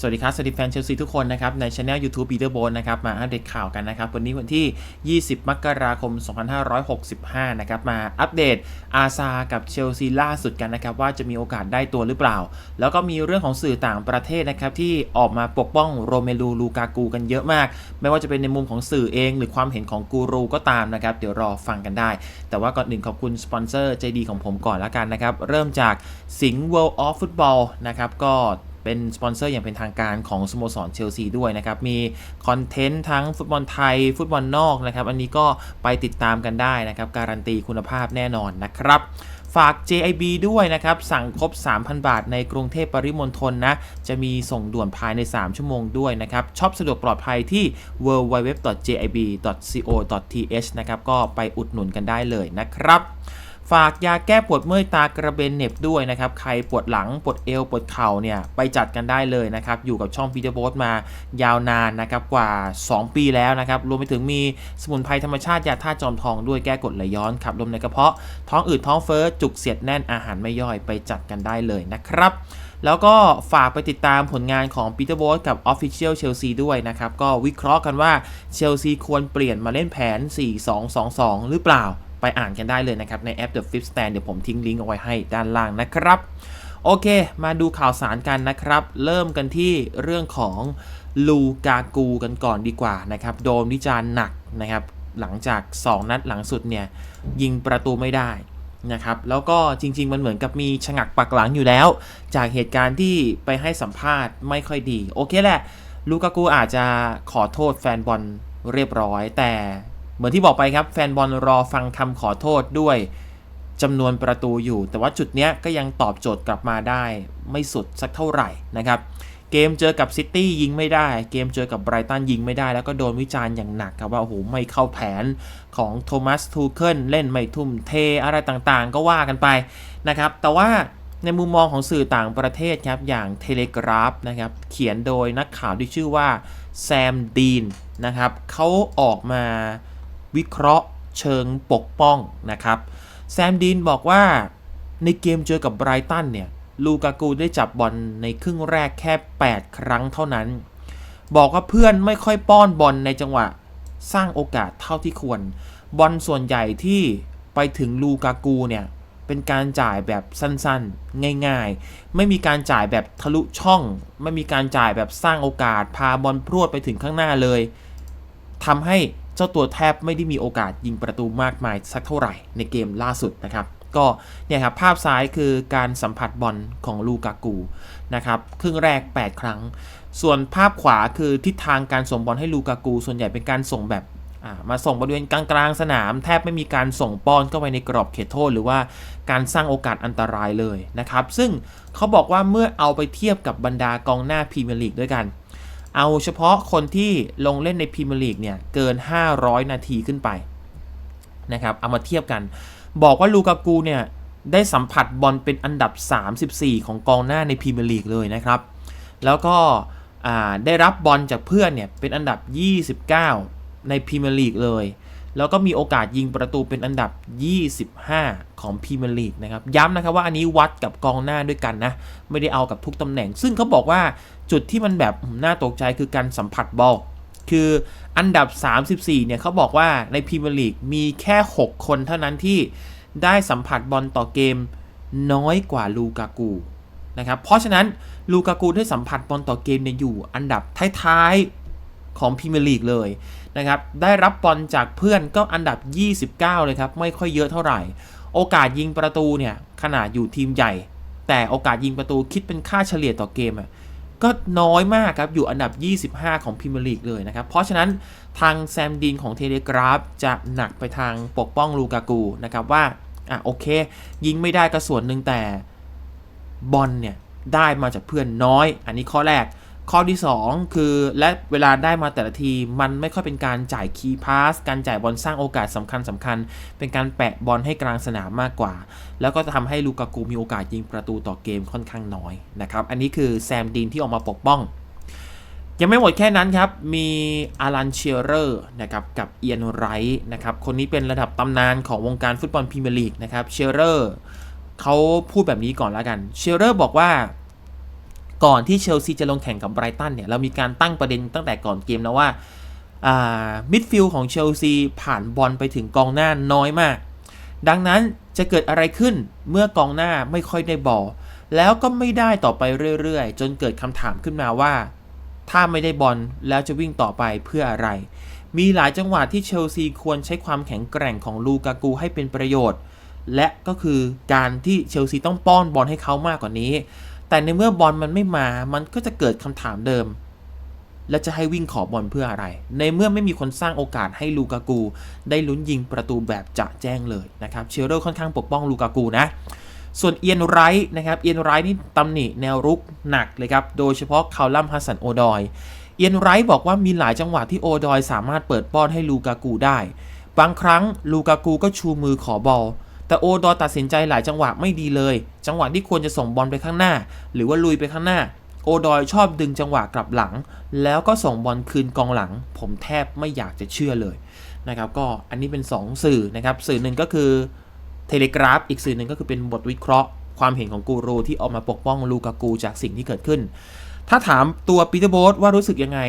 สวัสดีครับ สวัสดีแฟนเชลซีทุกคนนะครับ ในช anel YouTube b e a t e r b o a t นะครับ มาอัปเดตข่าวกันนะครับ วันนี้วันที่ 20 มกราคม 2565 นะครับ มาอัปเดตอาซากับเชลซีล่าสุดกันนะครับ ว่าจะมีโอกาสได้ตัวหรือเปล่า แล้วก็มีเรื่องของสื่อต่างประเทศนะครับ ที่ออกมาปกป้องโรเมลูลูกากูกันเยอะมาก ไม่ว่าจะเป็นในมุมของสื่อเอง หรือความเห็นของกูรูก็ตามนะครับ เดี๋ยวรอฟังกันได้ แต่ว่าก่อนอื่นขอบคุณสปอนเซอร์ใจดีของผมก่อนละกันนะครับ เริ่มจากสิงห์ World of Football นะครับก็ เป็นสปอนเซอร์อย่างเป็นทางการของสโมสรเชลซีด้วยนะครับ มีคอนเทนต์ทั้งฟุตบอลไทย ฟุตบอลนอกนะครับ อันนี้ก็ไปติดตามกันได้นะครับ การันตีคุณภาพแน่นอนนะครับฝาก JIB ด้วยนะครับ สั่งครบ 3,000 บาทในกรุงเทพปริมณฑลนะ จะมีส่งด่วนภายใน 3 ชั่วโมงด้วยนะครับช็อปสะดวกปลอดภัยที่ www.jib.co.th นะครับ ก็ไปอุดหนุนกันได้เลยนะครับ ฝากยาแก้ปวดเมื่อยตากระเบนเน็บด้วยนะครับ ใครปวดหลัง ปวดเอว ปวดเข่าเนี่ยไปจัดกันได้เลยนะครับ อยู่กับช่องพีเตอร์โบสมายาวนานนะครับกว่า 2 ปีแล้วนะครับ รวมไปถึงมีสมุนไพรธรรมชาติยาท่าตุจอมทองด้วยแก้กรดไหลย้อนขับลมในกระเพาะ ท้องอืดท้องเฟ้อจุกเสียดแน่นอาหารไม่ย่อยไปจัดกันได้เลยนะครับแล้วก็ฝากไปติดตามผลงานของปีเตอร์โบสกับ Official Chelsea ด้วยนะครับ ก็วิเคราะห์กันว่าเชลซีควรเปลี่ยนมาเล่นแผน 4-2-2-2 หรือเปล่า ไปอ่านกันได้เลยนะครับ ในแอป The Fifth Stand เดี๋ยวผมทิ้งลิงก์เอาไว้ให้ด้านล่างนะครับ โอเค มาดูข่าวสารกันนะครับ เริ่มกันที่เรื่องของลูกากูกันก่อนดีกว่านะครับ โดนวิจารณ์หนักนะครับ หลังจาก 2 นัดหลังสุดเนี่ย ยิงประตูไม่ได้นะครับ แล้วก็จริง ๆ มันเหมือนกับมีฉงักปักหลังอยู่แล้ว จากเหตุการณ์ที่ไปให้สัมภาษณ์ไม่ค่อยดี โอเคแหละลูกากูอาจจะขอโทษแฟนบอลเรียบร้อย แต่ เหมือนที่บอกไปครับแฟนบอลรอฟังคำขอโทษด้วยจำนวนประตูอยู่ แต่ว่าจุดเนี้ยก็ยังตอบโจทย์กลับมาได้ ไม่สุดสักเท่าไหร่นะครับเกมเจอกับซิตี้ยิงไม่ได้ เกมเจอกับไบรตันยิงไม่ได้ แล้วก็โดนวิจารณ์อย่างหนักครับว่าโอ้โหไม่เข้าแผนของโทมัสทูเคิลเล่นไม่ทุ่มเทอะไรต่างๆ ก็ว่ากันไปนะครับแต่ว่าในมุมมองของสื่อต่างประเทศครับอย่างเทเลกราฟนะครับเขียนโดยนักข่าวที่ชื่อว่าแซมดีนนะครับเขาออกมา วิเคราะห์เชิงปกป้องนะครับแซมดีนบอกว่าในเกมเจอกับไบรตันเนี่ยลูกากูได้จับบอลในครึ่งแรกแค่ 8 ครั้งเท่านั้น บอกว่าเพื่อนไม่ค่อยป้อนบอลในจังหวะสร้างโอกาสเท่าที่ควร บอลส่วนใหญ่ที่ไปถึงลูกากูเนี่ยเป็นการจ่ายแบบสั้นๆ ง่ายๆ ไม่มีการจ่ายแบบทะลุช่อง ไม่มีการจ่ายแบบสร้างโอกาส พาบอลพรวดไปถึงข้างหน้าเลยทำให้ เจ้าตัวแทบไม่ได้มีโอกาสยิงประตูมากมายสักเท่าไหร่ในเกมล่าสุดนะครับ ก็เนี่ยครับภาพซ้ายคือการสัมผัสบอลของลูกากูนะครับครึ่งแรก 8 ครั้ง ส่วนภาพขวาคือทิศทางการส่งบอลให้ลูกากู ส่วนใหญ่เป็นการส่งแบบมาส่งบริเวณกลางๆสนาม แทบไม่มีการส่งป้อนเข้าไปในกรอบเขตโทษ หรือว่าการสร้างโอกาสอันตรายเลยนะครับ ซึ่งเขาบอกว่าเมื่อเอาไปเทียบกับบรรดากองหน้าพรีเมียร์ลีกด้วยกัน เอาเฉพาะคนที่ลงเล่นในพรีเมียร์ลีกเนี่ยเกิน 500 นาทีขึ้นไปนะครับเอามาเทียบกัน บอกว่าลูกากูเนี่ยได้สัมผัสบอลเป็นอันดับ 34 ของกองหน้าในพรีเมียร์ลีกเลยนะครับ แล้วก็ได้รับบอลจากเพื่อนเนี่ยเป็นอันดับ 29 ในพรีเมียร์ลีกเลย แล้วก็มีโอกาสยิงประตูเป็นอันดับ 25 ของพรีเมียร์ลีกนะครับ ย้ำนะครับว่าอันนี้วัดกับกองหน้าด้วยกันนะ ไม่ได้เอากับทุกตำแหน่ง ซึ่งเขาบอกว่าจุดที่มันแบบน่าตกใจคือการสัมผัสบอลคืออันดับ 34 เนี่ยเขาบอกว่าในพรีเมียร์ลีกมีแค่ 6 คนเท่านั้นที่ได้สัมผัสบอลต่อเกมน้อยกว่าลูกากูนะครับ เพราะฉะนั้นลูกากูได้สัมผัสบอลต่อเกมเนี่ยอยู่อันดับท้ายๆของพรีเมียร์ลีกเลย นะครับได้รับบอลจากเพื่อนก็อันดับ 29 เลยครับ ไม่ค่อยเยอะเท่าไหร่ โอกาสยิงประตูเนี่ยขนาดอยู่ทีมใหญ่ แต่โอกาสยิงประตูคิดเป็นค่าเฉลี่ยต่อเกมอะก็น้อยมากครับ อยู่อันดับ 25 ของพรีเมียร์ลีกเลยนะครับ เพราะฉะนั้นทางแซมดินของเทเลกราฟจะหนักไปทางปกป้องลูกากูนะครับว่า อะโอเค ยิงไม่ได้ก็ส่วนหนึ่งแต่บอลเนี่ย ได้มาจากเพื่อนน้อย อันนี้ข้อแรก ข้อที่ 2 คือและเวลาได้มาแต่ละทีมันไม่ค่อยเป็นการจ่ายคีย์พาสการจ่ายบอลสร้างโอกาสสำคัญสำคัญ เป็นการแปะบอลให้กลางสนามมากกว่า แล้วก็จะทำให้ลูกากูมีโอกาสยิงประตูต่อเกมค่อนข้างน้อยนะครับ อันนี้คือแซมดินที่ออกมาปกป้อง ยังไม่หมดแค่นั้นครับ มีอารันเชียร์เรอร์นะครับกับเอียนไรท์นะครับคนนี้เป็นระดับตำนานของวงการฟุตบอลพรีเมียร์ลีกนะครับเชียร์เรอร์เขาพูดแบบนี้ก่อนแล้วกันเชียร์เรอร์บอกว่า ก่อนที่เชลซีจะลงแข่งกับไบรตันเนี่ยเรามีการตั้งประเด็นตั้งแต่ก่อนเกมแล้วว่ามิดฟิลด์ของเชลซีผ่านบอลไปถึงกองหน้าน้อยมาก ดังนั้นจะเกิดอะไรขึ้นเมื่อกองหน้าไม่ค่อยได้บอลแล้วก็ไม่ได้ต่อไปเรื่อยๆ จนเกิดคำถามขึ้นมาว่า ถ้าไม่ได้บอลแล้วจะวิ่งต่อไปเพื่ออะไร มีหลายจังหวะที่เชลซีควรใช้ความแข็งแกร่งของลูกากูให้เป็นประโยชน์ และก็คือการที่เชลซีต้องป้อนบอลให้เขามากกว่านี้ แต่ในเมื่อบอลมันไม่มา มันก็จะเกิดคำถามเดิม และจะให้วิ่งขอบอลเพื่ออะไร ในเมื่อไม่มีคนสร้างโอกาสให้ลูกากู ได้ลุ้นยิงประตูแบบจะแจ้งเลยนะครับ เชลโรค่อนข้างปกป้องลูกากูนะ ส่วนเอียนไรท์นะครับ เอียนไรท์นี่ตำหนิแนวรุกหนักเลยครับ โดยเฉพาะคาลัมฮัสสันโอดอย เอียนไรท์บอกว่ามีหลายจังหวะที่โอดอย สามารถเปิดป้อนให้ลูกากูได้ บางครั้งลูกากูก็ชูมือขอบอล แต่โอดอตัดสินใจหลายจังหวะไม่ดีเลย จังหวะที่ควรจะส่งบอลไปข้างหน้า หรือว่าลุยไปข้างหน้า โอดอยชอบดึงจังหวะกลับหลัง แล้วก็ส่งบอลคืนกองหลัง ผมแทบไม่อยากจะเชื่อเลยนะครับก็อันนี้เป็น 2 สื่อนะครับสื่อหนึ่งก็คือเทเลกราฟอีกสื่อหนึ่งก็คือเป็นบทวิเคราะห์ ความเห็นของกูรูที่ออกมาปกป้องลูกากูจากสิ่งที่เกิดขึ้น ถ้าถามตัวปีเตอร์โบสว่ารู้สึกยังไง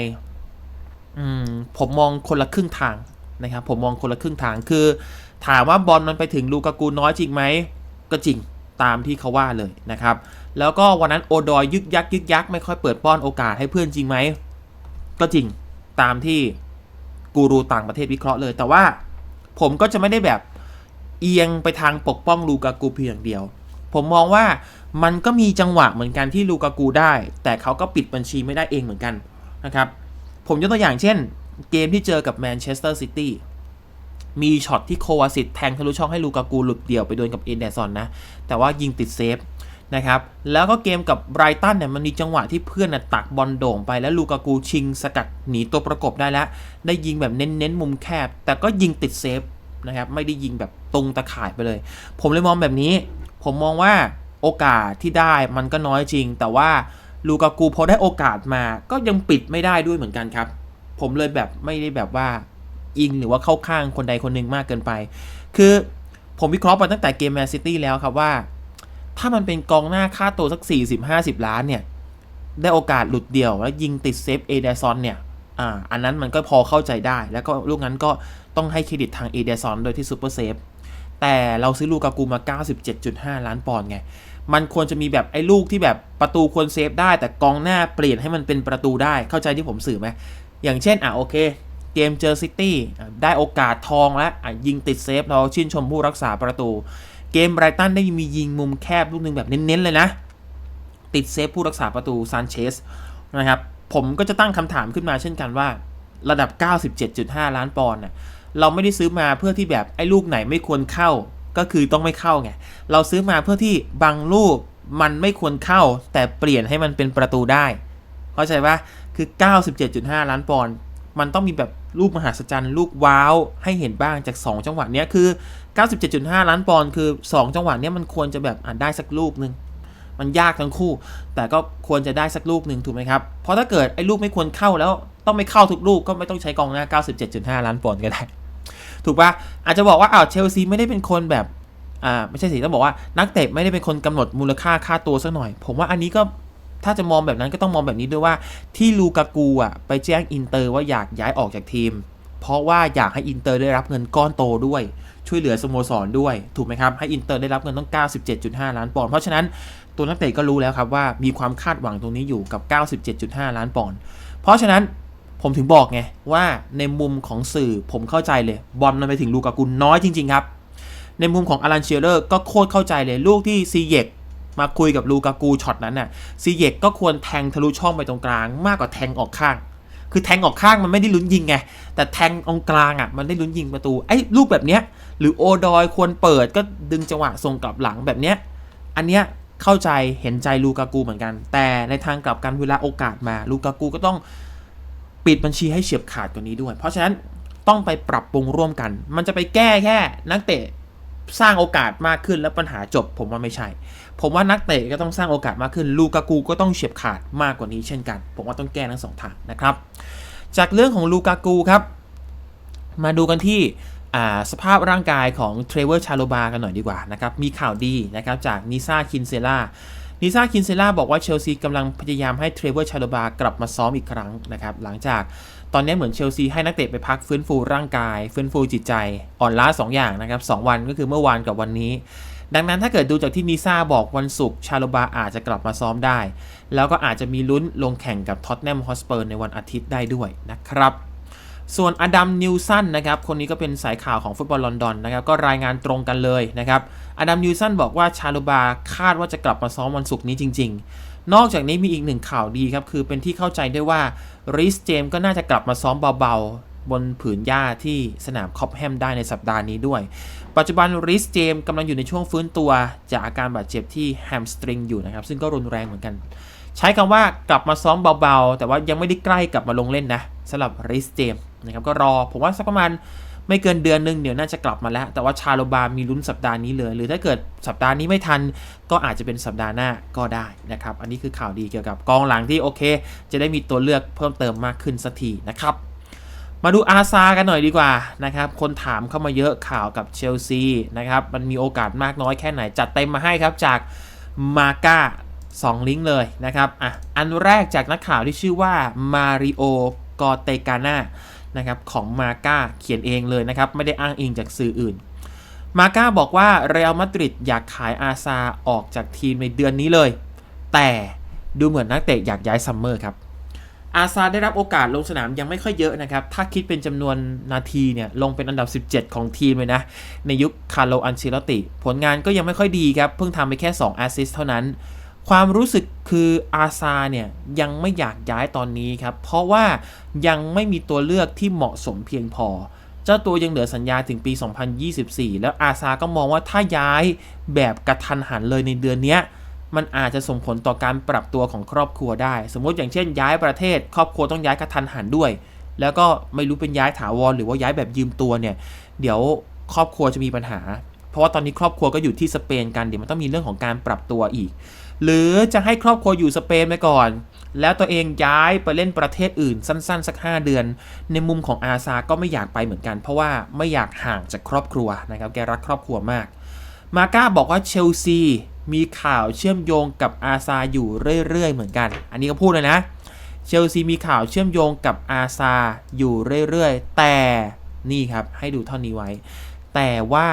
อืมผมมองคนละครึ่งทางนะครับผมมองคนละครึ่งทางคือ ถามว่าบอลมันไปถึงลูกากูน้อยจริงไหมก็จริงตามที่เขาว่าเลยนะครับ แล้วก็วันนั้นโอดอยยึกยักยึกยักไม่ค่อยเปิดป้อนโอกาสให้เพื่อนจริงไหมก็จริงตามที่กูรูต่างประเทศวิเคราะห์เลย แต่ว่าผมก็จะไม่ได้แบบเอียงไปทางปกป้องลูกากูเพียงเดียว ผมมองว่ามันก็มีจังหวะเหมือนกันที่ลูกากูได้ แต่เขาก็ปิดบัญชีไม่ได้เองเหมือนกันนะครับ ผมยกตัวอย่างเช่น เกมที่เจอกับแมนเชสเตอร์ซิตี้ มีช็อตที่โควาสิตแทงทะลุช่องให้ลูกากูหลุดเดี่ยวไปโดนกับเอเดซอนนะ แต่ว่ายิงติดเซฟนะครับแล้วก็เกมกับไบรตันเนี่ยมันมีจังหวะที่เพื่อนนะตักบอลโด่งไปแล้วลูกากูชิงสกัดหนีตัวประกบได้แล้ว ได้ยิงแบบเน้นๆมุมแคบ แต่ก็ยิงติดเซฟนะครับไม่ได้ยิงแบบตรงตะข่ายไปเลย ผมเลยมองแบบนี้ ผมมองว่าโอกาสที่ได้มันก็น้อยจริง แต่ว่าลูกากูพอได้โอกาสมาก็ยังปิดไม่ได้ด้วยเหมือนกันครับ ผมเลยแบบไม่ได้แบบว่า อิงหรือว่าเข้าข้างคนใดคนหนึ่งมากเกินไป คือผมวิเคราะห์มาตั้งแต่เกมแมนซิตี้แล้วครับว่า ถ้ามันเป็นกองหน้าค่าตัวสัก 40-50 ล้านเนี่ย ได้โอกาสหลุดเดี่ยว แล้วยิงติดเซฟเอเดซอนเนี่ยอ่าอันนั้นมันก็พอเข้าใจได้ แล้วก็ลูกนั้นก็ต้องให้เครดิตทางเอเดซอนโดยที่ซูเปอร์เซฟแต่เราซื้อลูกากูมา 97.5 ล้านปอนด์ไง มันควรจะมีแบบไอ้ลูกที่แบบประตูควรเซฟได้ แต่กองหน้าเปลี่ยนให้มันเป็นประตูได้ เข้าใจที่ผมสื่อไหม อย่างเช่น อะโอเค เกมเจอซิตี้ได้โอกาสทองแล้วอะยิงติดเซฟเราชื่นชมผู้รักษาประตู เกมไบรตันได้มียิงมุมแคบลูกหนึ่งแบบเน้นๆเลยนะ ติดเซฟผู้รักษาประตูซานเชสนะครับผมก็จะตั้งคำถามขึ้นมาเช่นกันว่า ระดับ 97.5 ล้านปอนด์น่ะเราไม่ได้ซื้อมาเพื่อที่แบบไอ้ลูกไหนไม่ควรเข้าก็คือต้องไม่เข้าไง เราซื้อมาเพื่อที่บางลูกมันไม่ควรเข้า แต่เปลี่ยนให้มันเป็นประตูได้ เข้าใจปะคือ 97.5 ล้านปอนด์ มันต้องมีแบบลูกมหาศจรรย์ลูกว้าวให้เห็นบ้างจาก 2 จังหวะเนี้ยคือ 97.5 ล้านปอนด์คือ 2 จังหวะเนี้ยมันควรจะแบบอ่านได้สักลูกหนึ่งมันยากทั้งคู่ แต่ก็ควรจะได้สักลูกหนึ่งถูกไหมครับ เพราะถ้าเกิดไอ้ลูกไม่ควรเข้าแล้วต้องไม่เข้าทุกลูกก็ไม่ต้องใช้กองหน้า 97.5 ล้านปอนด์ก็ได้ ถูกปะอาจจะบอกว่าอ้าวเชลซีไม่ได้เป็นคนแบบอ่าไม่ใช่สิต้องบอกว่านักเตะไม่ได้เป็นคนกำหนดมูลค่าค่าตัวสักหน่อย ผมว่าอันนี้ก็ ถ้าจะมองแบบนั้นก็ต้องมองแบบนี้ด้วยว่าที่ลูกากูอะไปแจ้งอินเตอร์ว่าอยากย้ายออกจากทีม เพราะว่าอยากให้อินเตอร์ได้รับเงินก้อนโตด้วย ช่วยเหลือสโมสรด้วยถูกไหมครับให้อินเตอร์ได้รับเงินต้อง 97.5 ล้านปอนด์เพราะฉะนั้นตัวนักเตะก็รู้แล้วครับว่ามีความคาดหวังตรงนี้อยู่กับ 97.5 ล้านปอนด์เพราะฉะนั้นผมถึงบอกไงว่าในมุมของสื่อผมเข้าใจเลย บอลมันไปถึงลูกากูน้อยจริง ๆ ครับ ในมุมของอลันเชียร์เลอร์ก็โคตรเข้าใจเลยลูกที่ซีเยก มาคุยกับลูกากูช็อตนั้นน่ะซีเยกก็ควรแทงทะลุช่องไปตรงกลาง มากกว่าแทงออกข้าง คือแทงออกข้างมันไม่ได้ลุ้นยิงไง แต่แทงตรงกลางอะมันได้ลุ้นยิงประตูไอ้ลูกแบบเนี้ยหรือโอดอยควรเปิดก็ดึงจังหวะส่งกลับหลังแบบเนี้ยอันเนี้ยเข้าใจเห็นใจลูกากูเหมือนกัน แต่ในทางกลับกันเวลาโอกาสมาลูกากูก็ต้องปิดบัญชีให้เฉียบขาดกว่านี้ด้วย เพราะฉะนั้นต้องไปปรับปรุงร่วมกัน มันจะไปแก้แค่นักเตะสร้างโอกาสมากขึ้นแล้วปัญหาจบผมว่าไม่ใช่ ผมว่านักเตะก็ต้องสร้างโอกาสมากขึ้น ลูกากูก็ต้องเฉียบขาดมากกว่านี้เช่นกัน ผมว่าต้องแก้ทั้งสองทางนะครับ จากเรื่องของลูกากูครับ มาดูกันที่สภาพร่างกายของเทรเวอร์ชาโลบากันหน่อยดีกว่านะครับ มีข่าวดีนะครับจากนิซ่าคินเซล่านิซ่าคินเซล่าบอกว่าเชลซีกำลังพยายามให้เทรเวอร์ชาโลบากลับมาซ้อมอีกครั้งนะครับ หลังจากตอนนี้เหมือนเชลซีให้นักเตะไปพักฟื้นฟูร่างกาย ฟื้นฟูจิตใจ อ่อนล้า 2 อย่างนะครับสวันก็คือเมื่อวานกับวันนี้ ดังนั้นถ้าเกิดดูจากที่นิซ่าบอกวันศุกร์ชาโลบาอาจจะกลับมาซ้อมได้ แล้วก็อาจจะมีลุ้นลงแข่งกับท็อตแนมฮอสเปอร์ในวันอาทิตย์ได้ด้วยนะครับส่วนอดัมนิวสันนะครับ คนนี้ก็เป็นสายข่าวของฟุตบอลลอนดอนนะครับ ก็รายงานตรงกันเลยนะครับ อดัมนิวสันบอกว่าชาลูบาคาดว่าจะกลับมาซ้อมวันศุกร์นี้จริง ๆ นอกจากนี้มีอีกหนึ่งข่าวดีครับ คือเป็นที่เข้าใจได้ว่าริสเจมก็น่าจะกลับมาซ้อมเบา บนผืนหญ้าที่สนามคอปแฮมได้ในสัปดาห์นี้ด้วย ปัจจุบันริสเจมกำลังอยู่ในช่วงฟื้นตัว จากอาการบาดเจ็บที่แฮมสตริงอยู่นะครับ ซึ่งก็รุนแรงเหมือนกัน ใช้คำว่ากลับมาซ้อมเบาๆ แต่ว่ายังไม่ได้ใกล้กลับมาลงเล่นนะสำหรับริสเจมนะครับก็รอผมว่าสักประมาณไม่เกินเดือนหนึ่งเดี๋ยวน่าจะกลับมาแล้ว แต่ว่าชาโลบามีลุ้นสัปดาห์นี้เลย หรือถ้าเกิดสัปดาห์นี้ไม่ทัน ก็อาจจะเป็นสัปดาห์หน้าก็ได้นะครับ อันนี้คือข่าวดีเกี่ยวกับกองหลังที่โอเค จะได้มีตัวเลือกเพิ่มเติมมากขึ้นสักทีนะครับ มาดูอาซากันหน่อยดีกว่านะครับ คนถามเข้ามาเยอะข่าวกับเชลซีนะครับ มันมีโอกาสมากน้อยแค่ไหน จัดเต็มมาให้ครับจากมาก้า2 ลิงก์เลยนะครับอะอันแรกจากนักข่าวที่ชื่อว่ามาริโอกอเตกาน่านะครับของมาก้าเขียนเองเลยนะครับ ไม่ได้อ้างอิงจากสื่ออื่น มาก้าบอกว่าเรอัลมาดริดอยากขายอาซาออกจากทีมในเดือนนี้เลย แต่ดูเหมือนนักเตะอยากย้ายซัมเมอร์ครับ อาซาได้รับโอกาสลงสนามยังไม่ค่อยเยอะนะครับ ถ้าคิดเป็นจำนวนนาทีเนี่ยลงเป็นอันดับ 17 ของทีมเลยนะ ในยุคคาร์โลอันเชลติ ผลงานก็ยังไม่ค่อยดีครับ เพิ่งทำไปแค่ 2 แอสซิสเท่านั้น ความรู้สึกคืออาซาเนี่ยยังไม่อยากย้ายตอนนี้ครับ เพราะว่ายังไม่มีตัวเลือกที่เหมาะสมเพียงพอ เจ้าตัวยังเหลือสัญญาถึงปี 2024 แล้วอาซาก็มองว่าถ้าย้ายแบบกระทันหันเลยในเดือนเนี้ย มันอาจจะส่งผลต่อการปรับตัวของครอบครัวได้ สมมติอย่างเช่น ย้ายประเทศ ครอบครัวต้องย้ายกระทันหันด้วย แล้วก็ไม่รู้เป็นย้ายถาวรหรือว่าย้ายแบบยืมตัวเนี่ย เดี๋ยวครอบครัวจะมีปัญหา เพราะว่าตอนนี้ครอบครัวก็อยู่ที่สเปนกันเดี๋ยวมันต้องมีเรื่องของการปรับตัวอีก หรือจะให้ครอบครัวอยู่สเปนไปก่อน แล้วตัวเองย้ายไปเล่นประเทศอื่นสั้น ๆ สัก 5 เดือน ในมุมของอาซาก็ไม่อยากไปเหมือนกัน เพราะว่าไม่อยากห่างจากครอบครัวนะครับแกรักครอบครัวมาก มาก้าบอกว่าเชลซี มีข่าวเชื่อมโยงกับอาซาอยู่เรื่อยๆ เหมือนกัน อันนี้ก็พูดเลยนะ เชลซีมีข่าวเชื่อมโยงกับอาซาอยู่เรื่อยๆ แต่นี่ครับให้ดูเท่านี้ไว้ แต่ว่า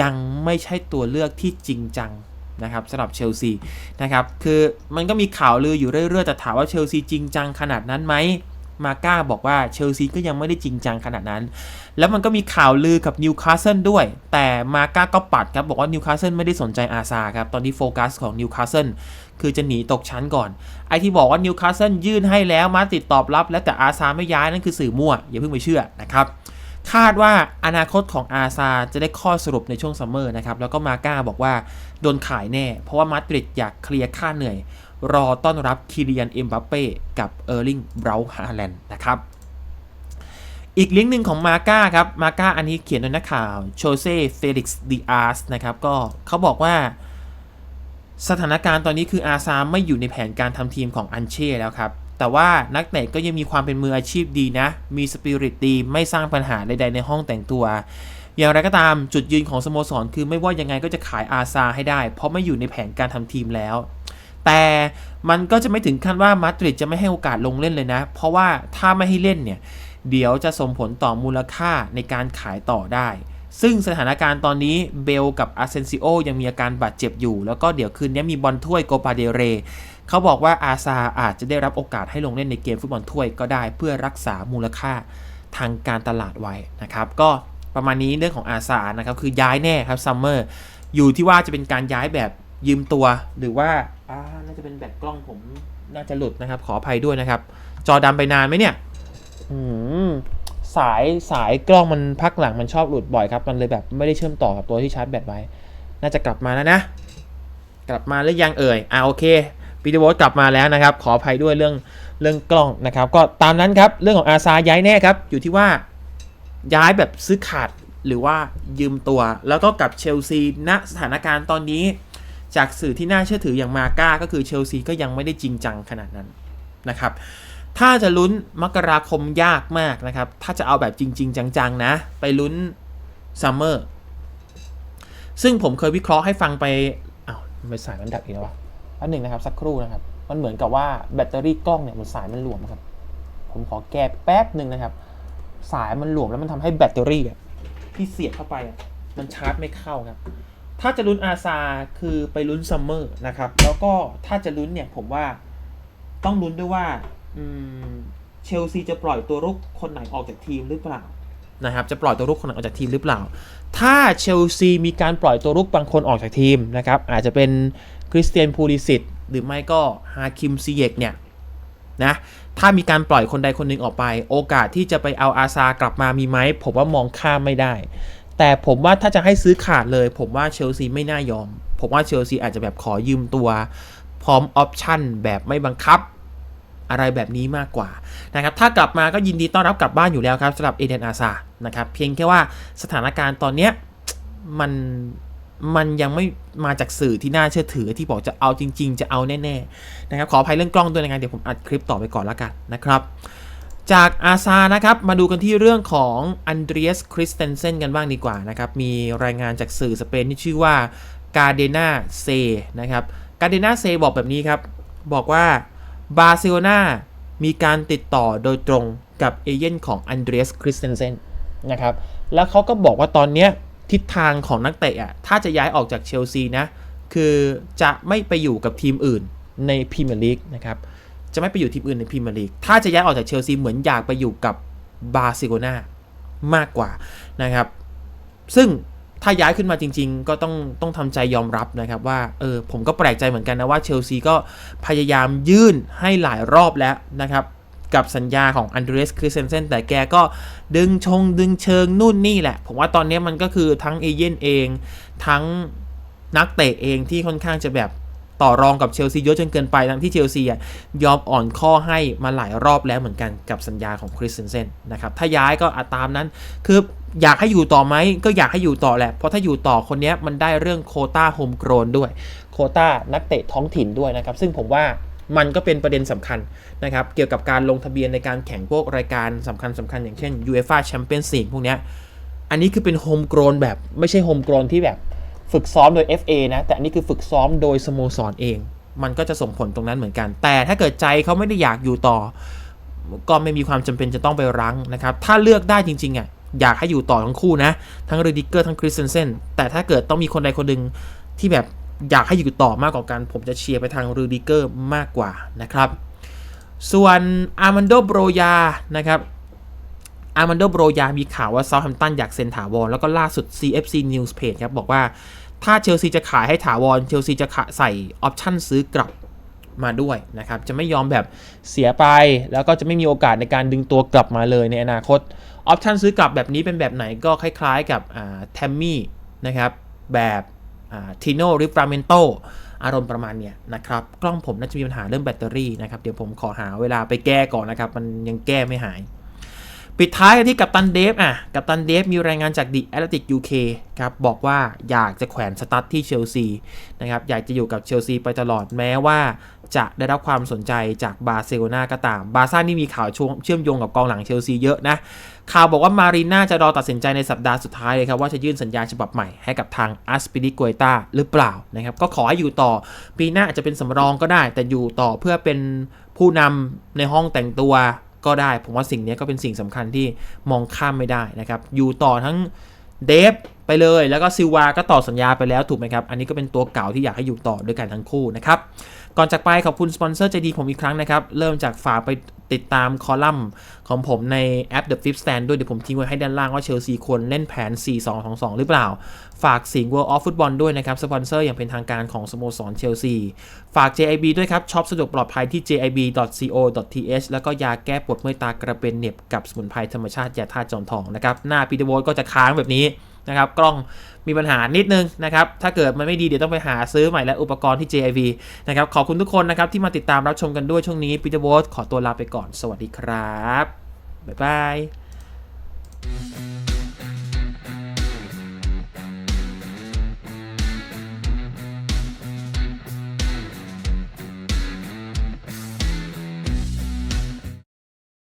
ยังไม่ใช่ตัวเลือกที่จริงจังนะครับสำหรับเชลซีนะครับ คือมันก็มีข่าวลืออยู่เรื่อยๆ แต่ถามว่าเชลซีจริงจังขนาดนั้นไหม มาก้าบอกว่าเชลซีก็ยังไม่ได้จริงจังขนาดนั้น แล้วมันก็มีข่าวลือกับนิวคาสเซิลด้วย แต่มาก้าก็ปัดครับบอกว่านิวคาสเซิลไม่ได้สนใจอาซาครับ ตอนนี้โฟกัสของนิวคาสเซิลคือจะหนีตกชั้นก่อน ไอที่บอกว่านิวคาสเซิลยื่นให้แล้วมาติดตอบรับ แล้วแต่อาซาไม่ย้ายนั่นคือสื่อมั่ว อย่าเพิ่งไปเชื่อนะครับคาดว่าอนาคตของอาซาจะได้ข้อสรุปในช่วงซัมเมอร์นะครับ แล้วก็มาก้าบอกว่าโดนขายแน่ เพราะว่ามาดริดอยากเคลียร์ค่าเหนื่อย รอต้อนรับคิริยันเอ็มบัปเป้กับเออร์ลิงเบราฮาแลนด์นะครับ อีกลิงก์หนึ่งของมาก้าครับมาก้าอันนี้เขียนโดยนักข่าวโชเซ่เฟลิกซ์ดิอาร์สนะครับก็เขาบอกว่าสถานการณ์ตอนนี้คืออาซาไม่อยู่ในแผนการทำทีมของอันเช่แล้วครับ แต่ว่านักเตะก็ยังมีความเป็นมืออาชีพดีนะ มีสปิริตดีไม่สร้างปัญหาใดๆในห้องแต่งตัว อย่างไรก็ตามจุดยืนของสโมสรคือไม่ว่ายังไงก็จะขายอาซาให้ได้ เพราะไม่อยู่ในแผนการทำทีมแล้ว แต่มันก็จะไม่ถึงขั้นว่ามาดริดจะไม่ให้โอกาสลงเล่นเลยนะ เพราะว่าถ้าไม่ให้เล่นเนี่ย เดี๋ยวจะส่งผลต่อมูลค่าในการขายต่อได้ ซึ่งสถานการณ์ตอนนี้เบลกับอาเซนซิโอยังมีอาการบาดเจ็บอยู่ แล้วก็เดี๋ยวคืนนี้มีบอลถ้วยโกปาเดเร เขาบอกว่าอาซาอาจจะได้รับโอกาสให้ลงเล่นในเกมฟุตบอลถ้วยก็ได้ เพื่อรักษามูลค่าทางการตลาดไว้นะครับ ก็ประมาณนี้เรื่องของอาซานะครับ คือย้ายแน่ครับซัมเมอร์ อยู่ที่ว่าจะเป็นการย้ายแบบยืมตัว หรือว่า อ่าน่าจะเป็นแบตกล้องผมน่าจะหลุดนะครับ ขออภัยด้วยนะครับ จอดำไปนานไหมเนี่ยอืมสายสายกล้องมันพักหลังมันชอบหลุดบ่อยครับ มันเลยแบบไม่ได้เชื่อมต่อกับตัวที่ชาร์จแบตไว้ น่าจะกลับมาแล้วนะ กลับมาหรือยังเอ่ย อ่าโอเคปีเตอร์โวตกลับมาแล้วนะครับ ขออภัยด้วยเรื่องเรื่องกล้องนะครับ ก็ตามนั้นครับ เรื่องของอาซาย้ายแน่ครับ อยู่ที่ว่าย้ายแบบซื้อขาดหรือว่ายืมตัว แล้วก็กับเชลซีณสถานการณ์ตอนนี้ จากสื่อที่น่าเชื่อถืออย่างมาก้าก็คือเชลซีก็ยังไม่ได้จริงจังขนาดนั้นนะครับ ถ้าจะลุ้นมกราคมยากมากนะครับ ถ้าจะเอาแบบจริง ๆ จังๆนะ ไปลุ้นซัมเมอร์ซึ่งผมเคยวิเคราะห์ให้ฟังไปอ้าวไมสายมันดับอีกแล้ววะอันหนึ่งนะครับสักครู่นะครับ มันเหมือนกับว่าแบตเตอรี่กล้องเนี่ยมันสายมันหลวมครับ ผมขอแก้แป๊บหนึ่งนะครับ สายมันหลวมแล้วมันทำให้แบตเตอรี่ที่เสียบเข้าไปอะมันชาร์จไม่เข้าครับ ถ้าจะลุ้นอาซาคือไปลุ้นซัมเมอร์นะครับ แล้วก็ถ้าจะลุ้นเนี่ยผมว่าต้องลุ้นด้วยว่าอืมเชลซีจะปล่อยตัวรุกคนไหนออกจากทีมหรือเปล่านะครับจะปล่อยตัวรุกคนไหนออกจากทีมหรือเปล่า ถ้าเชลซีมีการปล่อยตัวรุกบางคนออกจากทีมนะครับอาจจะเป็นคริสเตียนพูลิสิตหรือไม่ก็ฮาคิมซีเยกเนี่ยนะถ้ามีการปล่อยคนใดคนหนึ่งออกไป โอกาสที่จะไปเอาอาซากลับมามีไหมผมว่ามองข้ามไม่ได้ แต่ผมว่าถ้าจะให้ซื้อขาดเลย ผมว่าเชลซีไม่น่ายอม ผมว่าเชลซีอาจจะแบบขอยืมตัวพร้อมออปชั่นแบบไม่บังคับอะไรแบบนี้มากกว่านะครับ ถ้ากลับมาก็ยินดีต้อนรับกลับบ้านอยู่แล้วครับสำหรับเอเดนอาซานะครับ เพียงแค่ว่าสถานการณ์ตอนเนี้ยมันมันยังไม่มาจากสื่อที่น่าเชื่อถือที่บอกจะเอาจริง ๆ จะเอาแน่ ๆ นะครับ ขออภัยเรื่องกล้องด้วยนะครับเดี๋ยวผมอัดคลิปต่อไปก่อนแล้วกันนะครับ จากอาซานะครับมาดูกันที่เรื่องของอันเดรียสคริสเตนเซนกันบ้างดีกว่านะครับ มีรายงานจากสื่อสเปนที่ชื่อว่ากาเดนาเซนะครับกาเดนาเซบอกแบบนี้ครับ บอกว่าบาร์เซโลนามีการติดต่อโดยตรงกับเอเย่นของอันเดรียสคริสเตนเซนนะครับแล้วเขาก็บอกว่าตอนนี้ทิศทางของนักเตะอะถ้าจะย้ายออกจากเชลซีนะ คือจะไม่ไปอยู่กับทีมอื่นในพรีเมียร์ลีกนะครับ จะไม่ไปอยู่ทีมอื่นในพรีเมียร์ลีก ถ้าจะย้ายออกจากเชลซีเหมือนอยากไปอยู่กับบาร์เซโลนามากกว่านะครับ ซึ่งถ้าย้ายขึ้นมาจริง ๆ ก็ต้องต้องทำใจยอมรับนะครับว่าเออผมก็แปลกใจเหมือนกันนะว่าเชลซีก็พยายามยื่นให้หลายรอบแล้วนะครับกับสัญญาของอันเดรสคริสเซนเซนแต่แกก็ดึงชงดึงเชิงนู่นนี่แหละ ผมว่าตอนนี้มันก็คือทั้งเอเย่นเอง ทั้งนักเตะเองที่ค่อนข้างจะแบบ ต่อรองกับเชลซีเยอะจนเกินไปทั้งที่เชลซีอะยอมอ่อนข้อให้มาหลายรอบแล้วเหมือนกันกับสัญญาของคริสเซนเซนนะครับถ้าย้ายก็อาตามนั้น คืออยากให้อยู่ต่อไหมก็อยากให้อยู่ต่อแหละ เพราะถ้าอยู่ต่อคนนี้มันได้เรื่องโคต้าโฮมโกรนด้วย โคต้านักเตะท้องถิ่นด้วยนะครับ ซึ่งผมว่ามันก็เป็นประเด็นสำคัญนะครับ เกี่ยวกับการลงทะเบียนในการแข่งพวกรายการสำคัญสำคัญอย่างเช่น UEFA Champions League พวกนี้อันนี้คือเป็นโฮมโกรนแบบไม่ใช่โฮมโกรนที่แบบ ฝึกซ้อมโดย FA นะ แต่อันนี้คือฝึกซ้อมโดยสโมสรเอง มันก็จะส่งผลตรงนั้นเหมือนกัน แต่ถ้าเกิดใจเขาไม่ได้อยากอยู่ต่อ ก็ไม่มีความจำเป็นจะต้องไปรั้งนะครับ ถ้าเลือกได้จริงๆอะอยากให้อยู่ต่อทั้งคู่นะ ทั้งเรดิเกอร์ทั้งคริสเซนเซนแต่ถ้าเกิดต้องมีคนใดคนหนึ่งที่แบบอยากให้อยู่ต่อมากกว่ากัน ผมจะเชียร์ไปทางเรดิเกอร์มากกว่านะครับ ส่วนอาร์มันโดโบรยานะครับ อาร์มันโดโบรยา มีข่าวว่าเซาท์แฮมป์ตันอยากเซ็นถาวร แล้วก็ล่าสุด CFC News Page ครับ บอกว่าถ้าเชลซีจะขายให้ถาวร เชลซีจะใส่ออปชั่นซื้อกลับมาด้วยนะครับ จะไม่ยอมแบบเสียไป แล้วก็จะไม่มีโอกาสในการดึงตัวกลับมาเลยในอนาคต ออปชั่นซื้อกลับแบบนี้เป็นแบบไหนก็คล้ายๆกับแทมมี่นะครับ แบบทิโนริฟราเมนโตอารมณ์ประมาณเนี้ยนะครับ กล้องผมน่าจะมีปัญหาเรื่องแบตเตอรี่นะครับ เดี๋ยวผมขอหาเวลาไปแก้ก่อนนะครับ มันยังแก้ไม่หาย ปิดท้ายกันที่กัปตันเดฟอะ กัปตันเดฟมีรายงานจากดิแอตเลติกยูเคครับ บอกว่าอยากจะแขวนสตั๊ดที่เชลซีนะครับ อยากจะอยู่กับเชลซีไปตลอดแม้ว่า จะได้รับความสนใจจากบาร์เซโลนาก็ตาม บาร์ซ่านี่มีข่าวเชื่อมโยงกับกองหลังเชลซีเยอะนะ ข่าวบอกว่ามารีน่าจะรอตัดสินใจในสัปดาห์สุดท้ายเลยครับ ว่าจะยื่นสัญญาฉบับใหม่ให้กับทางอัสปิดิโกเอตาหรือเปล่านะครับ ก็ขอให้อยู่ต่อปีหน้าอาจจะเป็นสำรองก็ได้ แต่อยู่ต่อเพื่อเป็นผู้นำในห้องแต่งตัว ก็ได้ ผมว่าสิ่งนี้ก็เป็นสิ่งสำคัญที่มองข้ามไม่ได้นะครับ อยู่ต่อทั้งเดฟไปเลย แล้วก็ซิวาก็ต่อสัญญาไปแล้วถูกไหมครับ อันนี้ก็เป็นตัวเก่าที่อยากให้อยู่ต่อด้วยกันทั้งคู่นะครับ ก่อนจากไปขอบคุณสปอนเซอร์ใจดีผมอีกครั้งนะครับ เริ่มจากฝากไปติดตามคอลัมน์ของผมในแอป The Fifth Stand ด้วยเดี๋ยวผมทิ้งไว้ให้ด้านล่างว่าเชลซีควรเล่นแผน 4-2-2-2 หรือเปล่า ฝากสิง World of Football ด้วยนะครับ สปอนเซอร์อย่างเป็นทางการของสโมสรเชลซี ฝาก JIB ด้วยครับช็อปสะดวกปลอดภัยที่ jib.co.th แล้วก็ยาแก้ปวดเมื่อยตากระเป็นเน็บกับสมุนไพรธรรมชาติยาธาตุจอมทองนะครับหน้าพีเตอร์โวก็จะค้างแบบนี้ นะครับ กล้องมีปัญหานิดนึงนะครับ ถ้าเกิดมันไม่ดีเดี๋ยวต้องไปหาซื้อใหม่และอุปกรณ์ที่ JIV นะครับ ขอบคุณทุกคนนะครับที่มาติดตามรับชมกันด้วยช่วงนี้ปีเตอร์โวขอตัวลาไปก่อน สวัสดีครับ บ๊ายบาย